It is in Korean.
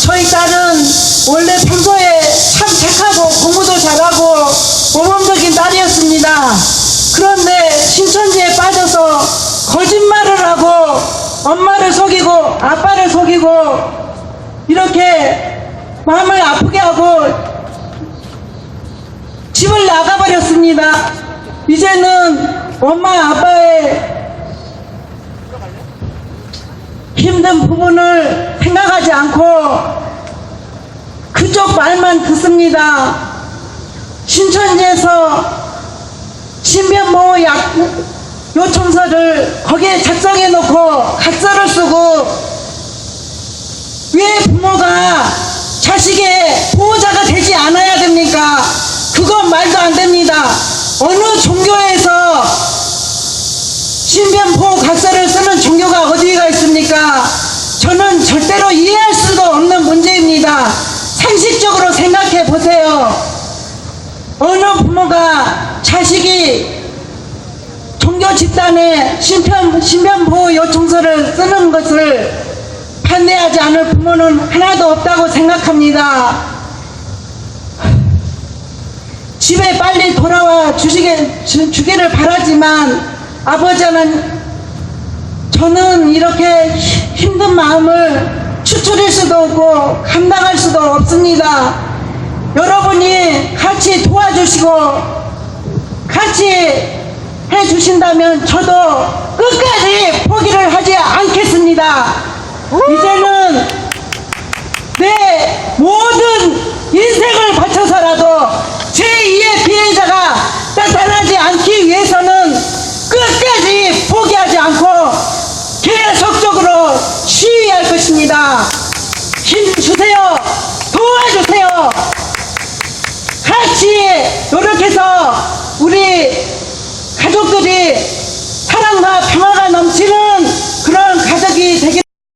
저희 딸은 원래 평소에 참 착하고 공부도 잘하고 모범적인 딸이었습니다. 그런데 신천지에 빠져서 거짓말을 하고 엄마를 속이고 아빠를 속이고 이렇게 마음을 아프게 하고 집을 나가버렸습니다. 이제는 엄마 아빠의 힘든 부분을 생각하지 않고 그쪽 말만 듣습니다. 신천지에서 신변보호 약 요청서를 거기에 작성해 놓고 각서를 쓰고 왜 부모가 자식의 보호자가 되지 않아야 됩니까? 그건 말도 안 됩니다. 어느 종교에서 신변보호 각서를 쓰는 종교가 어디가 있습니까? 저는 절대로 이해할 수도 없는 문제입니다. 상식적으로 생각해 보세요. 어느 부모가 자식이 종교 집단에 신변, 신변보호 요청서를 쓰는 것을 반대하지 않을 부모는 하나도 없다고 생각합니다. 집에 빨리 돌아와 주시게, 주, 주기를 바라지만 아버지는 저는 이렇게 히- 힘든 마음을 추출할 수도 없고 감당할 수도 없습니다. 여러분이 같이 도와주시고 같이 해주신다면 저도 끝까지 포기를 하지 않겠습니다. 이제는 내 모든 노력해서 우리 가족들이